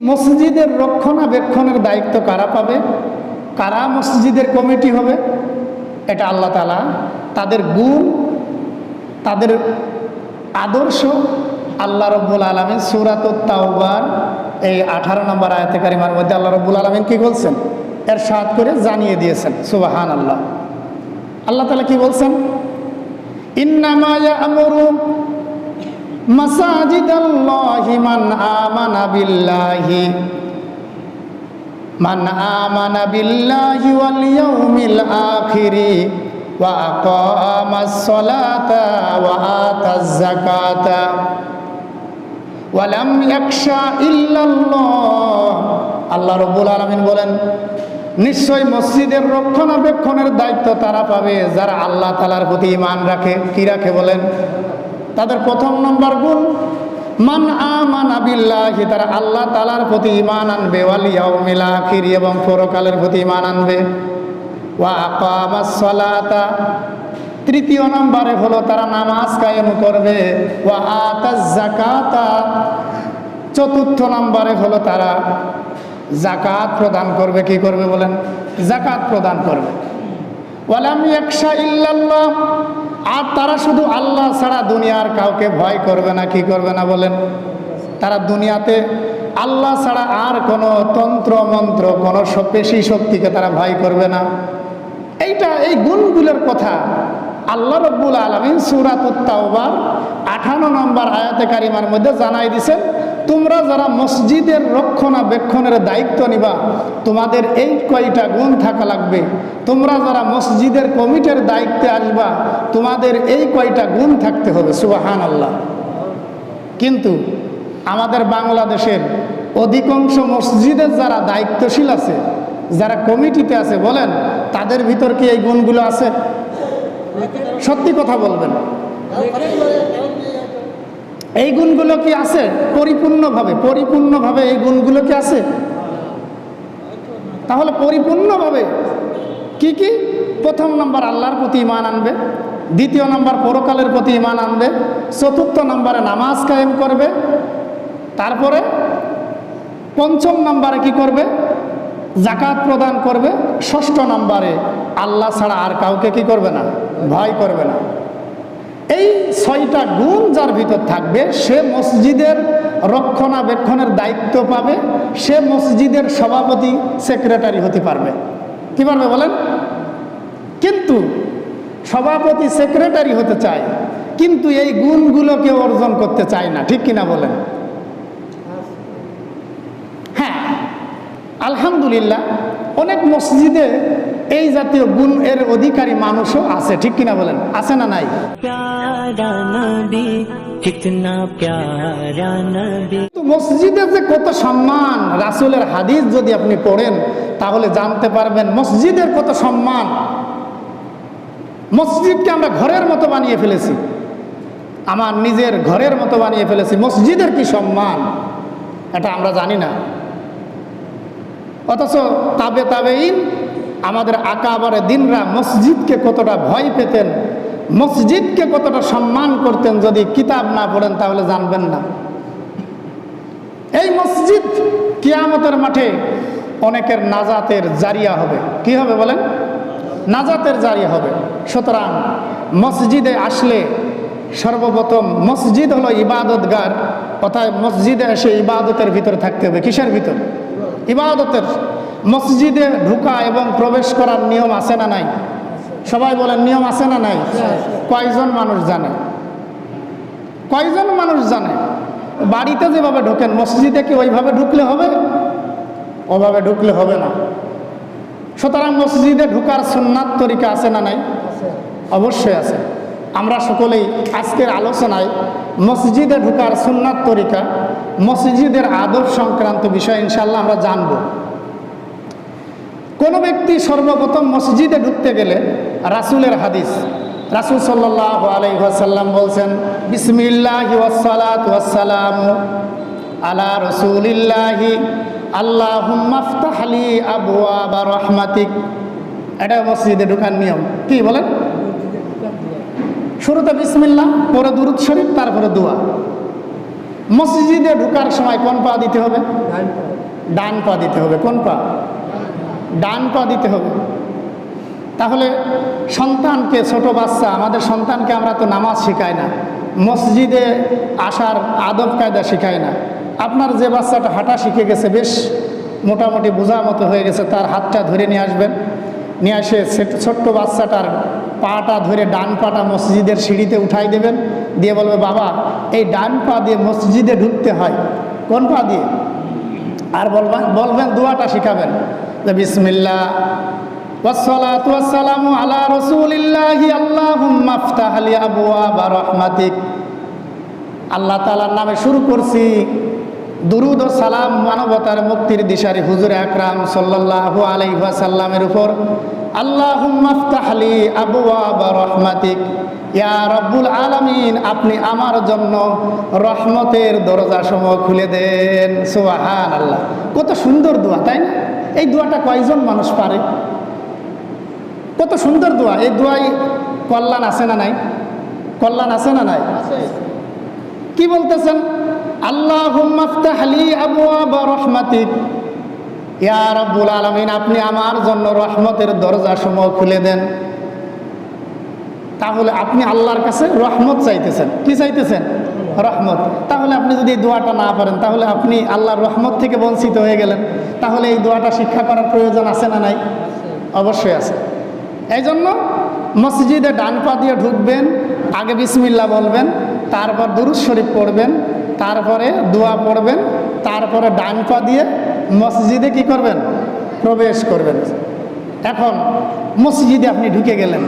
মসজিদের রক্ষণাবেক্ষণের দায়িত্ব কারা পাবে? কারা মসজিদের কমিটি হবে? এটা আল্লাহ তালা তাদের গুণ, তাদের আদর্শ আল্লাহ রব্বুল আলমিন সুরাত তাওবার এই আঠারো নম্বর আয়াতে কারিমার মধ্যে আল্লাহ রব্বুল আলমিন কী বলছেন? এর সাথ করে জানিয়ে দিয়েছেন সুবাহান আল্লাহ আল্লাহ তালা কি বলছেন? ইন্নামায়া আমরু মাসাজিদ আল্লাহি মান আমানা বিল্লাহি। মান আমানা বিল্লাহি ওয়াল ইয়াউমিল আখিরি ওয়া আকামাস সালাতা ওয়া আতাজ যাকাতা। ওয়া লাম ইয়াখশা ইল্লাল্লাহ। আল্লাহ রাব্বুল আলামিন বলেন, নিশ্চয় মসজিদের রক্ষণাবেক্ষণের দায়িত্ব তারা পাবে, যারা আল্লাহ তালার প্রতি ইমান রাখে। কি রাখে বলেন? তাদের প্রথম নম্বর গুণ, মান আমান আবিল্লাহি তারা আল্লাহ তালার প্রতি ইমান আনবে ওয়ালিয়াউমিল আখির এবং পরকালের প্রতি ইমান আনবে। ওয়া আকামাস সালাতা তৃতীয় নম্বরে হলো, তারা নামাজ কায়েম করবে ওয়া আতাজ যাকাতা চতুর্থ নম্বরে হলো, তারা জাকাত প্রদান করবে কি করবে বলেন? জাকাত প্রদান করবে। ওয়ালাম ইয়াকশা ইল্লাল্লাহ আর তারা শুধু আল্লাহ ছাড়া দুনিয়ার কাউকে ভয় করবে না, কি করবে না বলেন? তারা দুনিয়াতে আল্লাহ ছাড়া আর কোনো তন্ত্র, মন্ত্র, কোনো পেশি শক্তিকে তারা ভয় করবে না। এইটা, এই গুণগুলোর কথা আল্লাহ রব্বুল আলমিন সুরাতুত্তাওবার আঠান্ন নম্বর আয়াতে কারিমার মধ্যে জানাই দিছেন তোমরা যারা মসজিদের রক্ষণাবেক্ষণের দায়িত্ব নিবা, তোমাদের এই কয়টা গুণ থাকা লাগবে। তোমরা যারা মসজিদের কমিটির দায়িত্বে আসবা, তোমাদের এই কয়টা গুণ থাকতে হবে সুবাহান আল্লাহ কিন্তু আমাদের বাংলাদেশের অধিকাংশ মসজিদের যারা দায়িত্বশীল আছে, যারা কমিটিতে আছে, বলেন, তাদের ভিতর কি এই গুণগুলো আছে? সত্যি কথা বলবেন। এই গুণগুলো কি আছে? পরিপূর্ণভাবে পরিপূর্ণভাবে এই গুণগুলো কি আছে? তাহলে পরিপূর্ণভাবে কি কি? প্রথম নম্বর আল্লাহর প্রতি ইমান আনবে, দ্বিতীয় নম্বর পরকালের প্রতি ইমান আনবে, চতুর্থ নম্বরে নামাজ কায়েম করবে, তারপরে পঞ্চম নম্বরে কি করবে? জাকাত প্রদান করবে, ষষ্ঠ নম্বরে আল্লাহ ছাড়া আর কাউকে কি করবে না? ভয় করবে না। এই ছয়টা গুণ যার ভিতর থাকবে, সে মসজিদের রক্ষণাবেক্ষণের দায়িত্ব পাবে, সে মসজিদের সভাপতি, সেক্রেটারি হতে পারবে। কি পারবে বলেন? কিন্তু সভাপতি, সেক্রেটারি হতে চায়, কিন্তু এই গুণগুলোকে অর্জন করতে চায় না, ঠিক কিনা বলেন হ্যাঁ আলহামদুলিল্লাহ অনেক মসজিদে এই জাতীয় গুণ এর অধিকারী মানুষও আছে ঠিক কিনা বলেন? আছে না নাই? মসজিদের যে কত সম্মান রাসুলের হাদিস যদি আপনি পড়েন তাহলে জানতে পারবেন মসজিদের কত সম্মান। মসজিদকে আমরা ঘরের মতো বানিয়ে ফেলেছি। আমার নিজের ঘরের মতো বানিয়ে ফেলেছি। মসজিদের কি সম্মান? এটা আমরা জানি না। অথচ তাবে তাবে তাবেইন আমাদের আকাবারে দিনরা মসজিদকে কতটা ভয় পেতেন, মসজিদকে কতটা সম্মান করতেন যদি কিতাব না পড়েন তাহলে জানবেন না। এই মসজিদ কিয়ামতের মাঠে অনেকের নাজাতের জারিয়া হবে। কি হবে বলেন? নাজাতের জারিয়া হবে। সুতরাং মসজিদে আসলে সর্বপ্রথম মসজিদ হলো ইবাদতগার অর্থাৎ মসজিদে এসে ইবাদতের ভিতরে থাকতে হবে। কিসের ভিতর? ইবাদতের মসজিদে ঢুকা এবং প্রবেশ করার নিয়ম আছে না নাই? সবাই বলেন, নিয়ম আছে না নাই? কয়জন মানুষ জানে? কয়জন মানুষ জানে? বাড়িতে যেভাবে ঢোকেন, মসজিদে কি ওইভাবে ঢুকলে হবে? ওভাবে ঢুকলে হবে না। সুতরাং মসজিদে ঢুকার সুন্নাত তরিকা আছে না নাই? অবশ্যই আছে। আমরা সকলেই আজকের আলোচনায় মসজিদে ঢুকার সুন্নাত তরিকা মসজিদের আদব সংক্রান্ত বিষয় ইনশাল্লাহ আমরা জানব। কোনো ব্যক্তি সর্বপ্রথম মসজিদে ঢুকতে গেলে রাসূলের হাদিস, রাসূল সাল্লাল্লাহু আলাইহি ওয়াসাল্লাম বলছেন, বিসমিল্লাহি ওয়াসসালামু আলা রাসূলিল্লাহি, আল্লাহুম্মা ফতাহলি আবওয়াবা রাহমাতিক। এটা মসজিদে ঢোকার নিয়ম। কি বলেন? শুরুতে বিসমিল্লাহ, পরে দুরুদ শরীফ, তারপরে দোয়া। মসজিদে ঢোকার সময় কোন পা দিতে হবে? ডান পা দিতে হবে। কোন পা? ডান পা দিতে হবে। তাহলে সন্তানকে, ছোট বাচ্চা, আমাদের সন্তানকে আমরা তো নামাজ শেখাই না। মসজিদে আসার আদব কায়দা শেখাই না। আপনার যে বাচ্চাটা হাঁটা শিখে গেছে, বেশ মোটামুটি বোঝা মতো হয়ে গেছে, তার হাতটা ধরে নিয়ে আসবেন। নিয়ে এসে ছোট- ছোট্ট বাচ্চাটার পাটা ধরে ডান পাটা মসজিদের সিঁড়িতে উঠাই দেবেন। দিয়ে বলবে, বাবা এই ডান পা দিয়ে মসজিদে ঢুকতে হয় কোন পা দিয়ে আর বলবেন বলবেন দোয়াটা শিখাবেন যে বিসমিল্লাহ والصلاة والسلام على رسول الله اللهم افتح لي أبواب رحمتك আল্লাহ তালার নামে শুরু করছি দুরুদ ও সালাম মানবতার মুক্তির দিশারি হুজুর আকরাম সাল্লাল্লাহু আলাইহি ওয়াসাল্লামের উপর আল্লাহ মাফতাহলি আবু রহমাতিক। ইয়া রব্বুল আলামিন, আপনি আমার জন্য রহমতের দরজা সমূহ খুলে দেন। সুবহান আল্লাহ কত সুন্দর দোয়া, তাই না? এই দোয়াটা কয়জন মানুষ পারে? কত সুন্দর দোয়া। এই দোয়াই কল্যাণ আছে না নাই? কল্যাণ আছে না নাই? কি বলতেছেন? আল্লাহ রহমাতিক। ইয়া রব্বুল আলমিন, আপনি আমার জন্য রহমতের দরজা সমূহ খুলে দেন। তাহলে আপনি আল্লাহর কাছে রহমত চাইতেছেন। কি চাইতেছেন? রহমত। তাহলে আপনি যদি এই দোয়াটা না পারেন, তাহলে আপনি আল্লাহর রহমত থেকে বঞ্চিত হয়ে গেলেন। তাহলে এই দোয়াটা শিক্ষা করার প্রয়োজন আছে না নাই? অবশ্যই আছে। এই জন্য মসজিদে ডান পা দিয়ে ঢুকবেন, আগে বিসমিল্লা বলবেন, তারপর দুরুদ শরীফ পড়বেন, তারপরে দোয়া পড়বেন, তারপরে ডান পা দিয়ে মসজিদে কি করবেন? প্রবেশ করবেন। এখন মসজিদে আপনি ঢুকে গেলেন।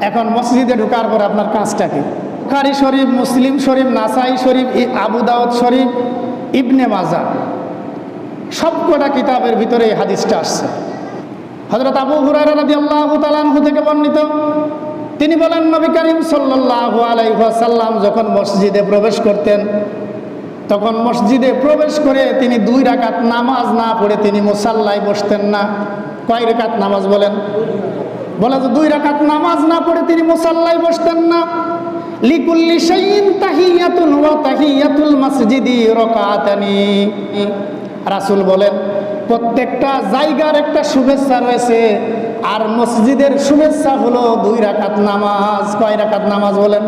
এখন মসজিদে ঢোকার পরে আপনার কাজটা কি? বুখারি শরীফ, মুসলিম শরীফ, নাসাই শরীফ, ই- আবু দাউদ শরীফ, ইবনে মাজা সবকটা কিতাবের ভিতরে এই হাদিসটা আসছে। হজরত আবু আনহু থেকে বর্ণিত, তিনি বলেন, নবী করিম সাল্লাল্লাহু আলাইহি যখন মসজিদে প্রবেশ করতেন তখন মসজিদে প্রবেশ করে তিনি দুই রাকাত নামাজ না পড়ে তিনি মুসাল্লায় বসতেন না। কয় রাকাত নামাজ বলেন? বলে যে দুই রাকাত নামাজ না পড়ে তিনি মুসাল্লায় বসতেন না। লিকুল্লি শাইইন তাহিয়াতুন ওয়া তাহিয়াতুল মসজিদি রাকাতানি। রাসূল বলেন, প্রত্যেকটা জায়গার একটা শুভেচ্ছা রয়েছে, আর মসজিদের শুভেচ্ছা হলো দুই রাকাত নামাজ। কয় রাকাত নামাজ বলেন?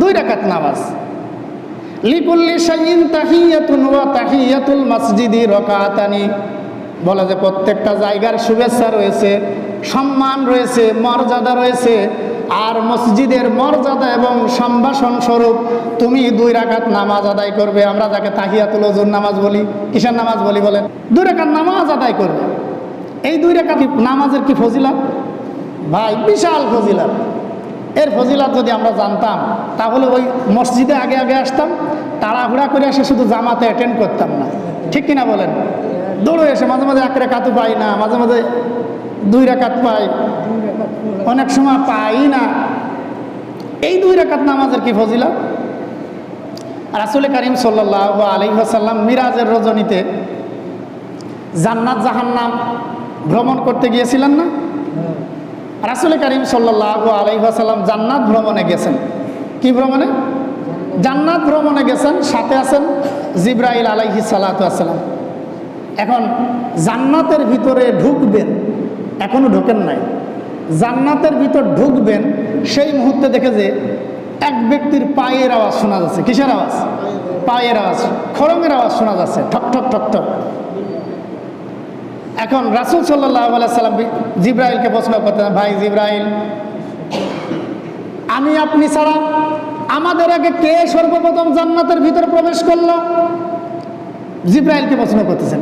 দুই রাকাত নামাজ। লিকুল্লি শাইইন তাহিয়াতুন ওয়া তাহিয়াতুল মসজিদি রাকাতানি। বলে যে প্রত্যেকটা জায়গার শুভেচ্ছা রয়েছে, সম্মান রয়েছে, মর্যাদা রয়েছে, আর মসজিদের মর্যাদা এবং সম্ভাষণ স্বরূপ তুমি দুই রাকাত নামাজ আদায় করবে। আমরা যাকে তাহিয়াতুল ওজুর নামাজ বলি, কিসের নামাজ বলি বলেন? দুই রাকাত নামাজ আদায় করবে। এই দুই রাকাত নামাজের কি ফজিলাত? ভাই, বিশাল ফজিলাত। এর ফজিলাত যদি আমরা জানতাম, তাহলে ওই মসজিদে আগে আগে আসতাম, তাড়াহুড়া করে এসে শুধু জামাতে অ্যাটেন্ড করতাম না। ঠিক কিনা বলেন? দৌড়ে এসে মাঝে মাঝে এক রেখাতও পাই না, মাঝে মাঝে দুই রেখাত পাই। অনেক সময় পাই না। এই দুই রেখাত নামাজের কি ফজিলা রাসুল করিম সাল্লাহ আলী সাল্লাম মিরাজের রজনীতে জান্নাত জাহান্নাম ভ্রমণ করতে গিয়েছিলেন না? রাসুল করিম সাল্লাহ আলাইসাল্লাম জান্নাত ভ্রমণে গেছেন। কি ভ্রমণে? জান্নাত ভ্রমণে গেছেন, সাথে আছেন জিব্রাইল আলাইহি সালাতাম এখন জান্নাতের ভিতরে ঢুকবেন, এখনও ঢোকেন নাই। জান্নাতের ভিতর ঢুকবেন, সেই মুহূর্তে দেখে যে এক ব্যক্তির পায়ের আওয়াজ শোনা যাচ্ছে। কিসের আওয়াজ? পায়ের আওয়াজ, খড়মের আওয়াজ শোনা যাচ্ছে। ঠক ঠক ঠক ঠক। এখন রাসুল সাল্লাহ সাল্লাম জিব্রাইলকে প্রশ্ন করতেন, ভাই জিব্রাইল, আমি আপনি ছাড়া আমাদের আগে কে সর্বপ্রথম জান্নাতের ভিতরে প্রবেশ করল? জিব্রাইলকে প্রশ্ন করতেছেন,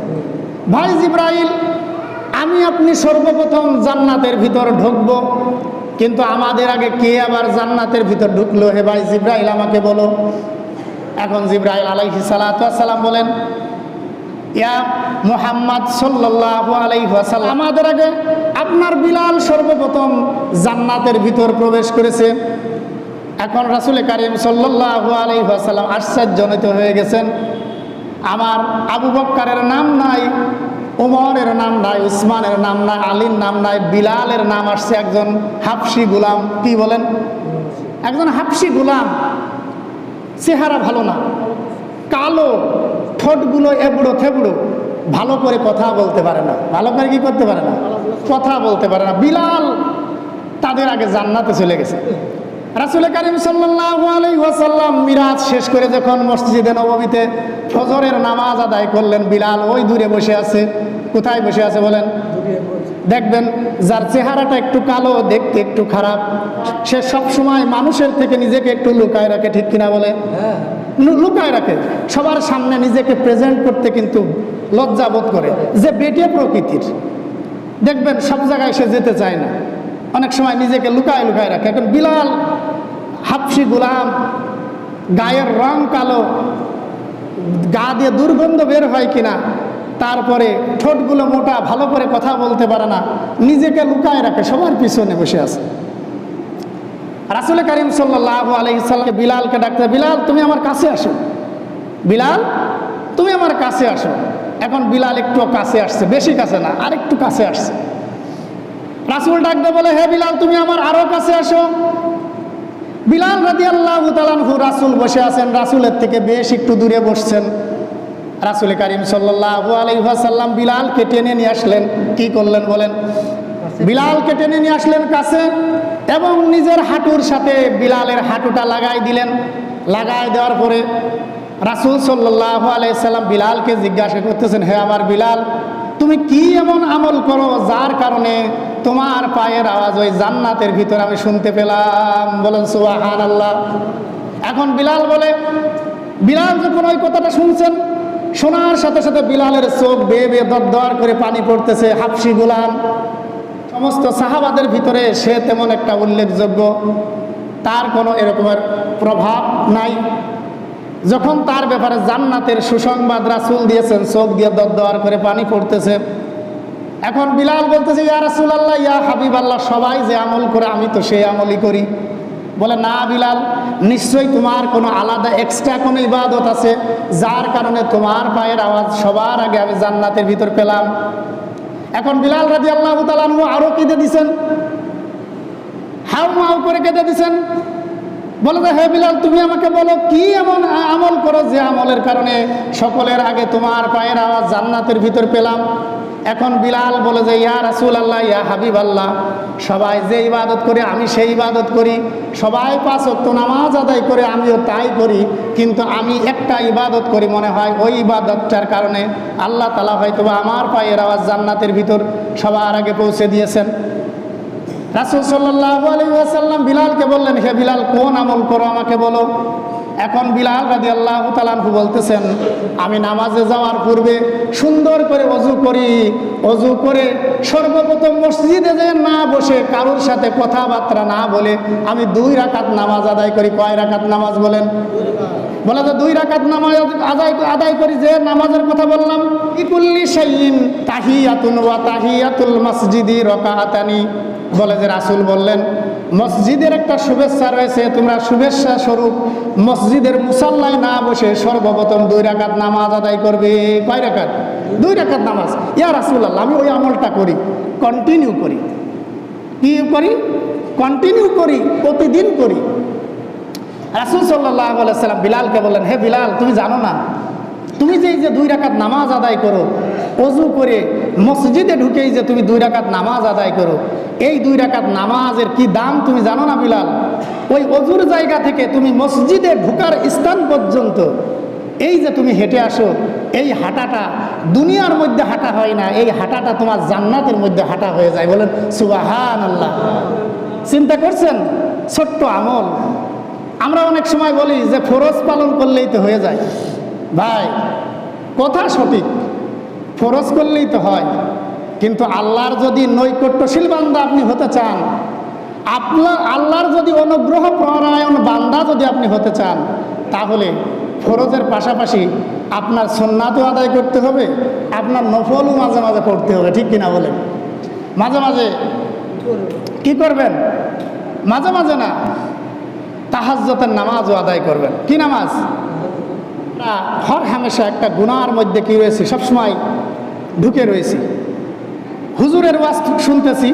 ভাই জিব্রাইল, আমি আপনি সর্বপ্রথম জান্নাতের ভিতর ঢুকবো, কিন্তু আমাদের আগে কে আবার জান্নাতের ভিতর ঢুকলো? হে ভাই জিব্রাইল, আমাকে বলো। এখন জিব্রাইল আলাইহি সালাম বলেন ইয়া মুহাম্মদ সাল্লাল্লাহু আলাইহি আমাদের আগে আপনার বিলাল সর্বপ্রথম জান্নাতের ভিতর প্রবেশ করেছে। এখন রাসূল কারীম সাল্লাল্লাহু আলাইহি ওয়াসাল্লাম আশ্চর্যজনিত হয়ে গেছেন। আমার আবু বক্কারের নাম নাই ওমরের নাম নাই, উসমানের নাম নাই, আলীর নাম নাই, বিলালের নাম আসছে একজন হাফসি গুলাম। কি বলেন? একজন হাফসি গুলাম। চেহারা ভালো না, কালো ঠোঁটগুলো এবড়ো থেবড়ো, ভালো করে কথা বলতে পারে না। ভালো করে কি করতে পারে না? কথা বলতে পারে না। বিলাল তাদের আগে জান্নাতে চলে গেছে। রাসুল করিম ওয়াসাল্লাম মিরাজ শেষ করে যখন মসজিদে নববীতে ফজরের নামাজ আদায় করলেন, বিলাল ওই দূরে বসে আছে। কোথায় বসে আছে বলেন? দেখবেন, যার চেহারাটা একটু কালো, দেখতে একটু খারাপ। সে সব সময় মানুষের থেকে নিজেকে একটু লুকায় রাখে, ঠিক কিনা বলে? লুকায় রাখে। সবার সামনে নিজেকে প্রেজেন্ট করতে কিন্তু লজ্জা বোধ করে। যে বেটে প্রকৃতির। দেখবেন সব জায়গায় সে যেতে চায় না। অনেক সময় নিজেকে লুকায় লুকায় রাখে। এখন বিলাল, হাফসি গোলাম, গায়ের রং কালো, গা দিয়ে দুর্গন্ধ বের হয় কিনা, তারপরে ঠোঁটগুলো মোটা, ভালো করে কথা বলতে পারে না, নিজেকে লুকায় রাখে, সবার পিছনে বসে আছে। রাসুল করিম সাল্লাহ আলহিসাল্লামকে বিলালকে ডাকতে, বিলাল, তুমি আমার কাছে আসো। বিলাল, তুমি আমার কাছে আসো। এখন বিলাল একটু কাছে আসছে, বেশি কাছে না আর একটু কাছে আসছে। রাসুল ডাকতে বলে, হে বিলাল, তুমি আমার আরও কাছে আসো। বিলাল রাদি আল্লাহ তালানহু রাসুল বসে আছেন, রাসুলের থেকে বেশ একটু দূরে বসছেন। রাসুল করিম সাল্লাহ আলহাসাল্লাম বিলালকে টেনে নিয়ে আসলেন। কি করলেন বলেন? বিলালকে টেনে নিয়ে আসলেন কাছে। এবং নিজের হাঁটুর সাথে বিলালের হাঁটুটা লাগাই দিলেন। লাগাই দেওয়ার পরে রাসুল সাল্লাহ আলাইসাল্লাম বিলালকে জিজ্ঞাসা করতেছেন, হে আমার বিলাল, তুমি কি এমন আমল করো যার কারণে তোমার পায়ের আওয়াজ ওই জান্নাতের ভিতর আমি শুনতে পেলাম? বলেন সুবাহান আল্লাহ এখন বিলাল বলে, বিলাল যখন ওই কথাটা শুনছেন, শোনার সাথে সাথে বিলালের চোখ বেয়ে বেয়ে দর করে পানি পড়তেছে, হাফসি গোলাম সমস্ত সাহাবাদের ভিতরে সে তেমন একটা উল্লেখযোগ্য। তার কোনো এরকমের প্রভাব নাই। যখন তার ব্যাপারে জান্নাতের সুসংবাদ রাসুল দিয়েছেন, চোখ দিয়ে দর দেওয়ার করে পানি পড়তেছে। এখন বিলাল বলতেছে, ইয়া রাসুল আল্লাহ ইয়া হাবিব আল্লাহ সবাই যে আমল করে, আমি তো সেই আমলই করি। বলে, না বিলাল, নিশ্চয়ই তোমার কোনো আলাদা এক্সট্রা কোনো ইবাদত আছে, যার কারণে তোমার পায়ের আওয়াজ সবার আগে আমি জান্নাতের ভিতর পেলাম। এখন বিলাল রাজি আল্লাহ তালু আরও কেঁদে দিছেন। হাউ মাউ করে কেঁদে দিছেন। বলে যে, হে বিলাল, তুমি আমাকে বলো, কি এমন আমল করো যে আমলের কারণে সকলের আগে তোমার পায়ের আওয়াজ জান্নাতের ভিতর পেলাম? এখন বিলাল বলে যে, ইয়া রাসুল আল্লাহ ইয়া হাবিব আল্লাহ সবাই যে ইবাদত করে আমি সেই ইবাদত করি। সবাই পাঁচ অক্ট নামাজ আদায় করে, আমিও তাই করি। কিন্তু আমি একটা ইবাদত করি, মনে হয় ওই ইবাদতটার কারণে আল্লাহ তালা হয়তো আমার পায়ের আওয়াজ জান্নাতের ভিতর সবার আগে পৌঁছে দিয়েছেন। রাসুল সাল্লাহ আসাল্লাম বিলালকে বললেন, হে বিলাল, কোন আমল করো আমাকে বলো। এখন বিলাল রাজি আল্লাহ তালানহু বলতেছেন, আমি নামাজে যাওয়ার পূর্বে সুন্দর করে অজু করি। অজু করে সর্বপ্রথম মসজিদে যে না বসে কারোর সাথে কথাবার্তা না বলে আমি দুই রাকাত নামাজ আদায় করি। কয় রাকাত নামাজ বলেন? বলে যে দুই রাকাত নামাজ আদায় আদায় করি যে নামাজের কথা বললাম। ইকুল্লি শাইন তাহিয়াতুন ওয়া তাহিয়াতুল মসজিদি রকাহাতানি বলে যে রাসুল বললেন মসজিদের একটা শুভেচ্ছা রয়েছে। তোমরা শুভেচ্ছা স্বরূপ মসজিদের মুসাল্লায় না বসে সর্বপ্রথম দুই রাকাত নামাজ আদায় করবে। কয় রাকাত? দুই রাকাত নামাজ। ইয়া রাসুল আল্লাহ আমি ওই আমলটা করি কন্টিনিউ করি। কি করি? কন্টিনিউ করি, প্রতিদিন করি। রাসুল সাল্লাহ সাল্লাম বিলালকে বললেন, হে বিলাল, তুমি জানো না? তুমি যে এই যে দুই রাকাত নামাজ আদায় করো অজু করে মসজিদে ঢুকেই যে তুমি দুই রাকাত নামাজ আদায় করো। এই দুই রাকাত নামাজের কি দাম তুমি জানো না, বিলাল? ওই অজুর জায়গা থেকে তুমি মসজিদে ঢুকার স্থান পর্যন্ত এই যে তুমি হেঁটে আসো, এই হাঁটাটা দুনিয়ার মধ্যে হাঁটা হয় না, এই হাঁটাটা তোমার জান্নাতের মধ্যে হাঁটা হয়ে যায়। বলেন সুবাহান আল্লাহ চিন্তা করছেন? ছোট্ট আমল। আমরা অনেক সময় বলি যে ফরজ পালন করলেই তো হয়ে যায়। ভাই, কথা সঠিক। ফরজ করলেই তো হয়। কিন্তু আল্লাহর যদি নৈকট্যশীল বান্দা আপনি হতে চান, আপনার আল্লাহর যদি অনুগ্রহ পরায়ণ বান্দা যদি আপনি হতে চান, তাহলে ফরজের পাশাপাশি আপনার সন্ন্যাতও আদায় করতে হবে, আপনার নফলও মাঝে মাঝে পড়তে হবে, ঠিক কিনা বলেন? মাঝে মাঝে কি করবেন? মাঝে মাঝে না তাহাজ্জতের নামাজও আদায় করবেন। কি নামাজ? হর হামেশা একটা গুনার মধ্যে কি রয়েছে? সবসময় ঢুকে রয়েছি। হুজুরের ওয়াজ শুনতেছি,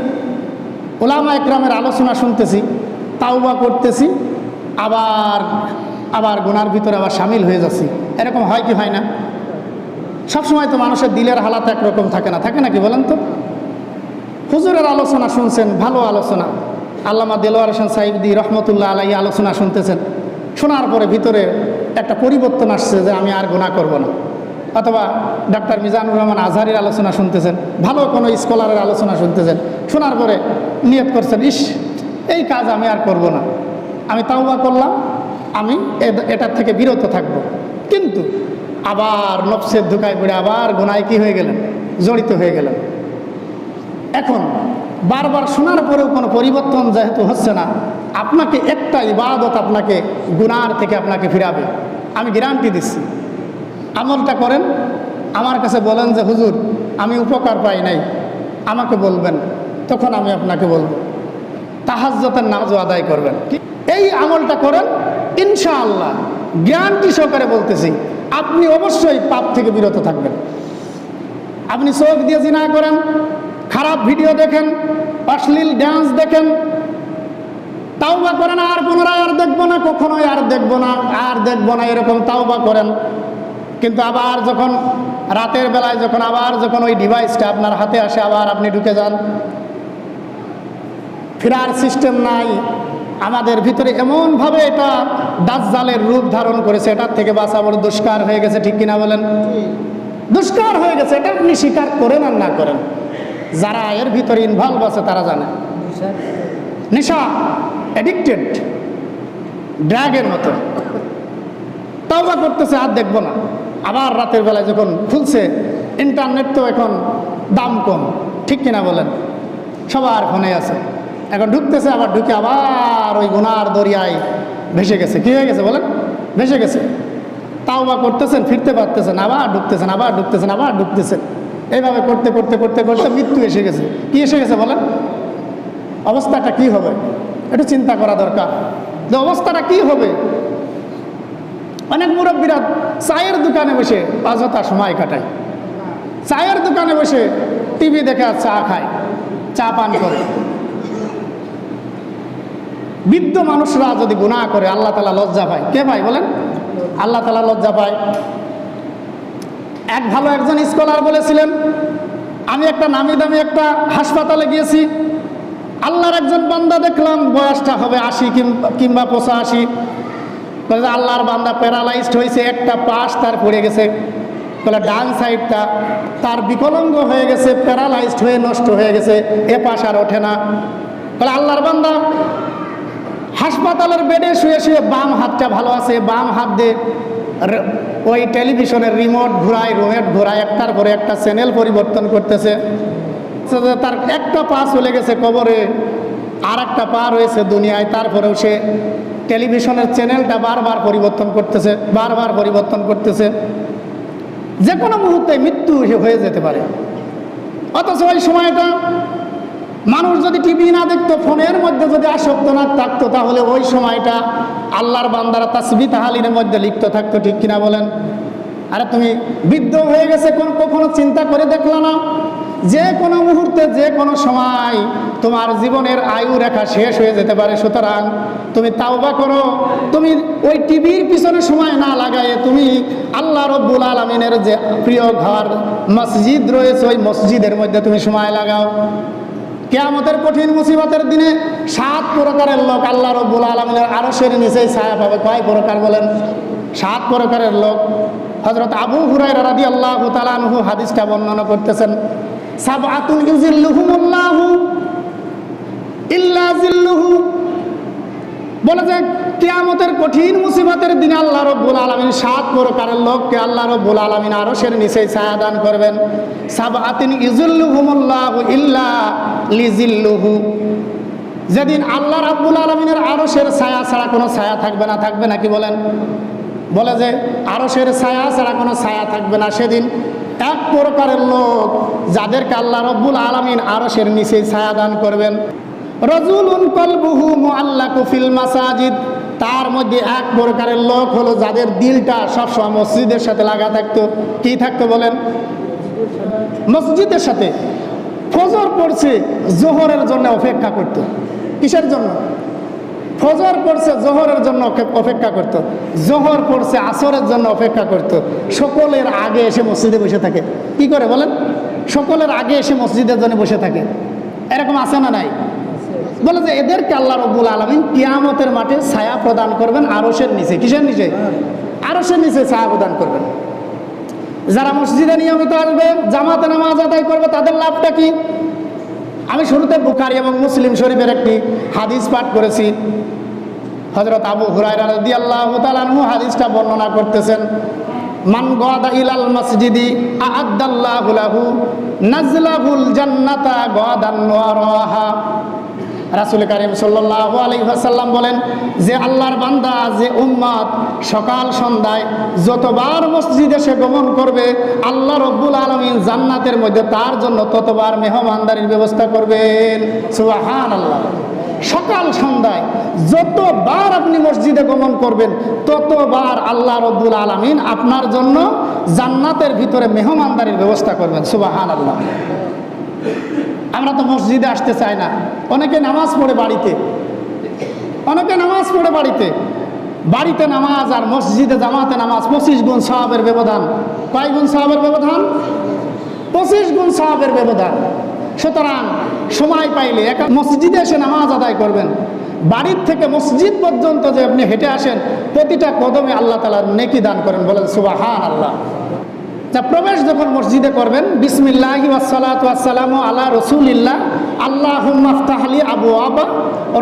ওলামা একরামের আলোচনা শুনতেছি, তাওবা করতেছি, আবার আবার গোনার ভিতরে আবার সামিল হয়ে যাচ্ছি। এরকম হয় কি হয় না? সবসময় তো মানুষের দিলের হালাত একরকম থাকে না। থাকে নাকি বলেন তো? হুজুরের আলোচনা শুনছেন, ভালো আলোচনা। আল্লামা দেলোয়ার হোসেন সাহিবদি রহমতুল্লাহ আলাই আলোচনা শুনতেছেন। শোনার পরে ভিতরে একটা পরিবর্তন আসছে যে আমি আর গোনা করব না। অথবা ডাক্তার মিজানুর রহমান আজহারির আলোচনা শুনতেছেন, ভালো কোনো স্কলারের আলোচনা শুনতেছেন, শোনার পরে নিয়ত করছেন, ইস, এই কাজ আমি আর করব না। আমি তাওবা করলাম, আমি এটার থেকে বিরত থাকব। কিন্তু আবার নফসের ধোকায় পড়ে আবার গুনায় কি হয়ে গেলেন? জড়িত হয়ে গেলেন। এখন বারবার শোনার পরেও কোনো পরিবর্তন যেহেতু হচ্ছে না, আপনাকে একটা ইবাদত আপনাকে গুনার থেকে আপনাকে ফিরাবে। আমি গ্যারান্টি দিচ্ছি। আমলটা করেন, আমার কাছে বলেন যে, হুজুর, আমি উপকার পাই নাই, আমাকে বলবেন, তখন আমি আপনাকে বলব। তাহাজ্যতের নামাজও আদায় করবেন। এই আমলটা করেন, ইনশাআল্লাহ, গ্যারান্টি সহকারে বলতেছি, আপনি অবশ্যই পাপ থেকে বিরত থাকবেন। আপনি চোখ দিয়ে জিনা করেন, খারাপ ভিডিও দেখেন, অশ্লীল ড্যান্স দেখেন, তাওবা করেন, আর পুনরায় আর দেখব না, কখনোই আর দেখব না, আর দেখব না, এরকম তাওবা করেন। কিন্তু আবার যখন রাতের বেলায় যখন আবার যখন ওই ডিভাইসটা আপনার হাতে আসে, আবার আপনি ঢুকে যান। ফেরার সিস্টেম নাই। আমাদের ভিতরে এমনভাবে এটা দাজ্জালের রূপ ধারণ করেছে, এটার থেকে বাঁচা বড় দুষ্কার হয়ে গেছে, ঠিক কিনা বলেন? দুষ্কার হয়ে গেছে, এটা আপনি স্বীকার করেন আর না করেন? যারা এর ভিতরে ইনভলভ আছে, তারা জানে। নেশা অ্যাডিক্টেড ড্রাগের মতো। তাওবা করতেছে, আর দেখব না। আবার রাতের বেলায় যখন খুলছে ইন্টারনেট তো এখন দাম কম, ঠিক কিনা বলেন? সবার ফোনে আছে। এখন ঢুকতেছে, আবার ঢুকে আবার ওই গুনার দরিয়ায় ভেসে গেছে। কি হয়ে গেছে বলেন? ভেসে গেছে। তাও বা করতেছেন, ফিরতে পারতেছেন, আবার ঢুকতেছেন আবার ঢুকতেছেন আবার ঢুকতেছেন। এইভাবে করতে করতে করতে করতে মৃত্যু এসে গেছে। কি এসে গেছে বলেন? অবস্থাটা কি হবে? একটু চিন্তা করা দরকার। যে অবস্থাটা কি হবে? অনেক মুরব্বীরা চায়ের দোকানে বসে অযথা সময় কাটায়। চায়ের দোকানে বসে টিভি দেখে আর চা খায়, চা পান করে। বৃদ্ধ মানুষরা যদি গুনাহ করে, আল্লাহ তালা লজ্জা পায়। কে ভাই বলেন? আল্লাহ তালা লজ্জা পায়। এক ভালো একজন স্কলার বলেছিলেন, আমি একটা নামি দামি একটা হাসপাতালে গিয়েছি, আল্লাহর একজন বান্দা দেখলাম বয়সটা হবে আশি কিংবা পঁচাশি। বলে আল্লাহর বান্দা প্যারালাইজড হয়েছে, একটা পাশ তার পড়ে গেছে। বলে ডান সাইডটা তার বিকলঙ্গ হয়ে গেছে, প্যারালাইজড হয়ে নষ্ট হয়ে গেছে, এ পাশ আর ওঠে না। বলে আল্লাহর বান্দা হাসপাতালের বেডে শুয়ে শুয়ে বাম হাতটা ভালো আছে, বাম হাত দিয়ে ওই টেলিভিশনের রিমোট ঘোরায়, রোমেট ঘোরায়, একটার পরে একটা চ্যানেল পরিবর্তন করতেছে। তার একটা পা চলে গেছে কবরে আর একটা পা রয়েছে দুনিয়ায়, তারপরেও সে টেলিভিশনের চ্যানেলটা বারবার পরিবর্তন করতেছে, বারবার পরিবর্তন করতেছে। যে কোনো মুহূর্তে মৃত্যু হয়ে যেতে পারে। অথচ ওই সময়টা মানুষ যদি টিভি না দেখতো, ফোনের মধ্যে যদি আসক্ত না থাকতো, তাহলে ওই সময়টা আল্লাহর বান্দারা তাসবি তাহালিনের মধ্যে লিপ্ত থাকতো, ঠিক কিনা বলেন? আরে তুমি বৃদ্ধ হয়ে গেছে কোন কখনো চিন্তা করে দেখল না? যে কোনো মুহূর্তে, যে কোনো সময় তোমার জীবনের আয়ু রেখা শেষ হয়ে যেতে পারে। সুতরাং তুমি তাওবা করো। তুমি ওই টিভির পিছনে সময় না লাগায়ে তুমি আল্লাহ রব্বুল আলমিনের যে প্রিয় ঘর, মসজিদ রয়েছে, ওই মসজিদের মধ্যে তুমি সময় লাগাও। কেয়ামতের কঠিন মুসিবতের দিনে সাত প্রকারের লোক আল্লাহ রব্বুল আলমিনের আরশের নিচেই ছায়া পাবে। কয় প্রকার বলেন? সাত প্রকারের লোক। হজরত আবু হুরাই রাদি আল্লাহ তালানহু হাদিসটা বর্ণনা করতেছেন। সাব আতুন ইউজিল্লুহুমুল্লাহু ইল্লা জিল্লুহু বলে যে, কেয়ামতের কঠিন মুসিবতের দিনে আল্লাহ রব্বুল আলমিন সাত প্রকারের লোককে আল্লাহ রব্বুল আলমিন আরশের নিচে ছায়া দান করবেন। সাব আতিন ইজুল্লুহুমুল্লাহু ইল্লা লিজিল্লুহু যেদিন আল্লাহ রাব্বুল আলমিনের আরশের ছায়া ছাড়া কোনো ছায়া থাকবে না, থাকবে নাকি বলেন? বলে যে, আরশের ছায়া ছাড়া কোনো ছায়া থাকবে না। সেদিন এক প্রকারের লোক যাদেরকে আল্লাহ রব্বুল আলমিন আরশের নিচে ছায়া দান করবেন। রজুলুন কলবুহু মুআল্লাকু ফিল মাসাজিদ। তার মধ্যে এক প্রকারের লোক হলো যাদের দিলটা সবসময় মসজিদের সাথে লাগা থাকতো। কি থাকতো বলেন? মসজিদের সাথে। ফজর পড়ছে, জোহরের জন্য অপেক্ষা করত। কিসের জন্য? ফজর পড়ছে, জোহরের জন্য অপেক্ষা করত। জোহর পড়ছে, আসরের জন্য অপেক্ষা করত। সকলের আগে এসে মসজিদে বসে থাকে। কি করে বলেন? সকলের আগে এসে মসজিদের জন্য বসে থাকে। এরকম আছে না নাই? বলে যে এদেরকে আল্লাহ রব্বুল আলমিন কিয়ামতের মাঠে ছায়া প্রদান করবেন আরসের নিচে। কিসের নিচে? আরসের নিচে ছায়া প্রদান করবেন। যারা মসজিদে নিয়মিত আসবে, জামাতে নামাজ আদায় করবে, তাদের লাভটা কি? আমি শুরুতে বুখারি এবং মুসলিম শরীফের একটি হাদিস পাঠ করেছি। হজরত আবু হুরাই রাদিয়াল্লাহু আল্লাহ আনহু হাদিসটা বর্ণনা করতেছেন, মান ইলাল মসজিদি জান্নাতা রাসুল করিম সাল্লাল্লাহু আলাইহি ওয়াসাল্লাম বলেন, যে আল্লাহর বান্দা, যে উম্মাদ সকাল সন্ধ্যায় যতবার মসজিদে সে গমন করবে, আল্লাহ রব্বুল আলমিন জান্নাতের মধ্যে তার জন্য ততবার মেহমানদারির ব্যবস্থা করবেন। সুবাহান আল্লাহ সকাল সন্ধ্যায় যতবার আপনি মসজিদে গমন করবেন, ততবার আল্লাহ রব্বুল আলমিন আপনার জন্য জান্নাতের ভিতরে মেহমানদারির ব্যবস্থা করবেন। সুবাহান আল্লাহ আমরা তো মসজিদে আসতে চাই না। অনেকে নামাজ পড়ে বাড়িতে। অনেকে নামাজ পড়ে বাড়িতে। বাড়িতে নামাজ আর মসজিদে জামাতে নামাজ, পঁচিশ গুণ সাহাবের ব্যবধান। কয় গুণ সাহাবের ব্যবধান? পঁচিশ গুণ সাহাবের ব্যবধান। সুতরাং সময় পাইলে একা মসজিদে এসে নামাজ আদায় করবেন। বাড়ির থেকে মসজিদ পর্যন্ত যে আপনি হেঁটে আসেন, প্রতিটা কদমে আল্লাহ তালার নেকি দান করেন। বলেন সুবাহান আল্লাহ তা প্রবেশ যখন মসজিদে করবেন, বিসমিল্লাহি ওয়াসালাম আলা রসুলিল্লাহ আল্লাহ মাফতাহলি আবু আবা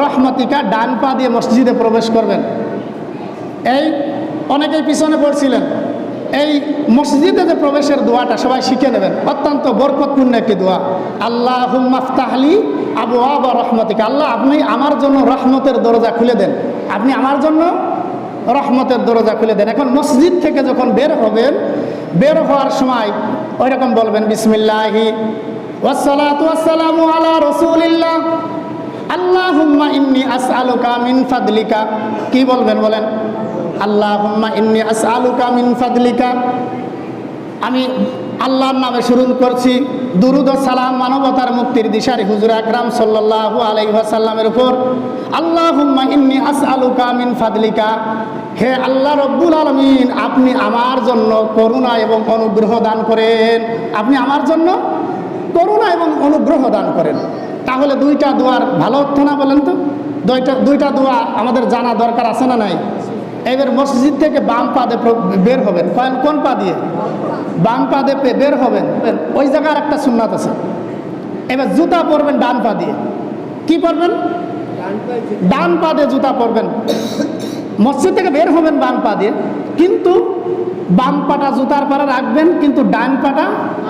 রহমতিকা ডান পা দিয়ে মসজিদে প্রবেশ করবেন। এই অনেকেই পিছনে পড়ছিলেন। এই মসজিদে যে প্রবেশের দোয়াটা সবাই শিখে নেবেন। অত্যন্ত বরকতপূর্ণ একটি দোয়া। আল্লাহ মাফতাহলি আবু আবা রহমতিকা। আল্লাহ, আপনি আমার জন্য রহমতের দরজা খুলে দেন। আপনি আমার জন্য রহমতের দরজা খুলে দেন। এখন মসজিদ থেকে যখন বের হবেন, বের হওয়ার সময় ওই রকম বলবেন, বিসমিল্লাহি ওয়াসসালাতু ওয়াসসালামু আলা রাসূলিল্লাহ। আল্লাহুম্মা ইন্নি আসআলুকা মিন ফাদলিকা। কি বলবেন বলেন? আল্লাহুম্মা ইন্নি আসআলুকা মিন ফাদলিকা। আমি আল্লাহর নামে শুরু করছি, দুরুদ সালাম মানবতার মুক্তির দিশারি হুজুর আকরাম সাল্লাল্লাহু আলাইহি ওয়াসাল্লামের উপর। আল্লাহুম্মা ইন্নি আসআলুকা মিন ফাদলিকা। হে আল্লাহ রব্বুল আলমিন, আপনি আমার জন্য করুণা এবং অনুগ্রহ দান করেন। আপনি আমার জন্য করুণা এবং অনুগ্রহ দান করেন। তাহলে দুইটা দোয়ার ভালো অর্থ না বলেন তো? দুইটা দুইটা দোয়া আমাদের জানা দরকার আছে না নাই? এবার মসজিদ থেকে বাম পা দিয়ে বের হবেন। কোন কোন পা দিয়ে? বাম পা দিয়ে বের হবেন। ওই জায়গার একটা সুন্নাত আছে। এবার জুতা পরবেন ডান পা দিয়ে। কি পরবেন? ডান পা দিয়ে জুতা পরবেন। মসজিদ থেকে বের হবেন বাম পা দিয়ে। কিন্তু বাম পাটা জুতার পাড়া রাখবেন, কিন্তু ডান পাটা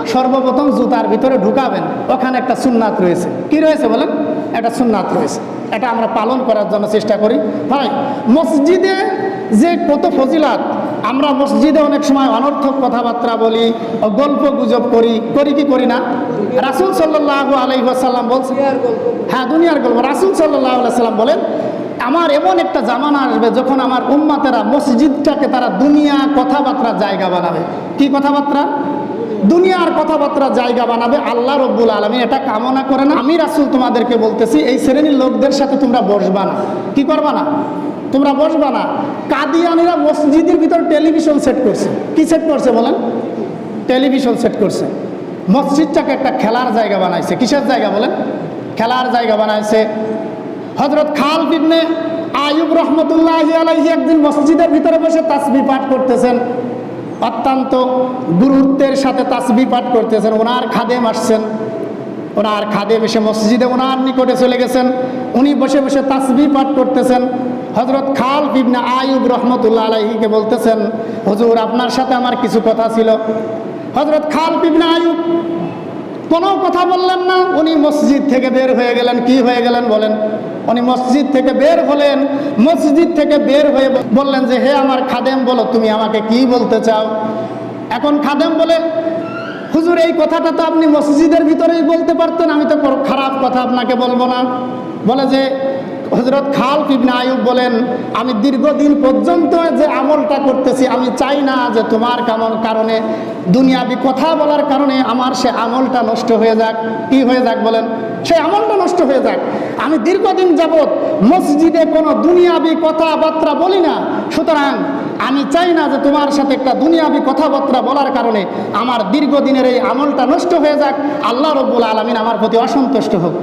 সর্বপ্রথম জুতার ভিতরে ঢুকাবেন। ওখানে একটা সুন্নাত রয়েছে। কি রয়েছে বলেন? একটা সুন্নাত রয়েছে। এটা আমরা পালন করার জন্য চেষ্টা করি। ভাই, মসজিদে যে কত ফজিলাত আমরা মসজিদে অনেক সময় অনর্থক কথাবার্তা বলি গল্প গুজব করি করি কি করি না? রাসুল সাল্লাহ আলাইসাল্লাম বলছে হ্যাঁ দুনিয়ার গল্প। রাসুল সাল্লাহ সাল্লাম বলেন আমার এমন একটা জামানা আসবে যখন আমার উম্মাতেরা মসজিদটাকে তারা দুনিয়া কথাবার্তার জায়গা বানাবে। কি কথাবার্তা? দুনিয়ার কথাবার্তা জায়গা বানাবে আল্লাহ রব্বুল আলমী এটা কামনা করে না। আমি রাসুল তোমাদেরকে বলতেছি এই শ্রেণির লোকদের সাথে তোমরা বসবা না। কি করবা না? তোমরা বসবা না। কাদিয়ানিরা মসজিদের ভিতর টেলিভিশন সেট করছে। কি সেট করছে বলেন? টেলিভিশন সেট করছে। মসজিদটাকে একটা খেলার জায়গা বানাইছে। কিসের জায়গা বলেন? খেলার জায়গা বানাইছে। হজরত খাল বিবনে আয়ুব রহমতুল্লাহ আলাইহি একদিন মসজিদের ভিতরে বসে তাসবি পাঠ করতেছেন। অত্যন্ত গুরুত্বের সাথে তাসবি পাঠ করতেছেন। ওনার খাদেম আসছেন। ওনার খাদেম এসে মসজিদে ওনার নিকটে চলে গেছেন। উনি বসে বসে তাসবি পাঠ করতেছেন। হজরত খাল বিবনে আয়ুব রহমতুল্লাহ আলাইহিকে বলতেছেন, হুজুর, আপনার সাথে আমার কিছু কথা ছিল। হজরত খাল বিবনে আয়ুব কোনো কথা বললেন না। উনি মসজিদ থেকে বের হয়ে গেলেন। কি হয়ে গেলেন বলেন? উনি মসজিদ থেকে বের হলেন। মসজিদ থেকে বের হয়ে বললেন যে, হে আমার খাদেম, বলো তুমি আমাকে কি বলতে চাও? এখন খাদেম বলে, হুজুর, এই কথাটা তো আপনি মসজিদের ভিতরেই বলতে পারতেন। আমি তো খারাপ কথা আপনাকে বলব না। বলে যে হজরত খাল ইবনে আয়ুব বলেন, আমি দীর্ঘদিন পর্যন্ত যে আমলটা করতেছি, আমি চাই না যে তোমার কেমন কারণে, দুনিয়াবি কথা বলার কারণে আমার সে আমলটা নষ্ট হয়ে যাক। কি হয়ে যাক বলেন? সে আমলটা নষ্ট হয়ে যাক। আমি দীর্ঘদিন যাবৎ মসজিদে কোনো দুনিয়াবি কথাবার্তা বলি না। সুতরাং আমি চাই না যে তোমার সাথে একটা দুনিয়াবি কথাবার্তা বলার কারণে আমার দীর্ঘদিনের এই আমলটা নষ্ট হয়ে যাক। আল্লাহ রব্বুল আলমিন আমার প্রতি অসন্তুষ্ট হোক।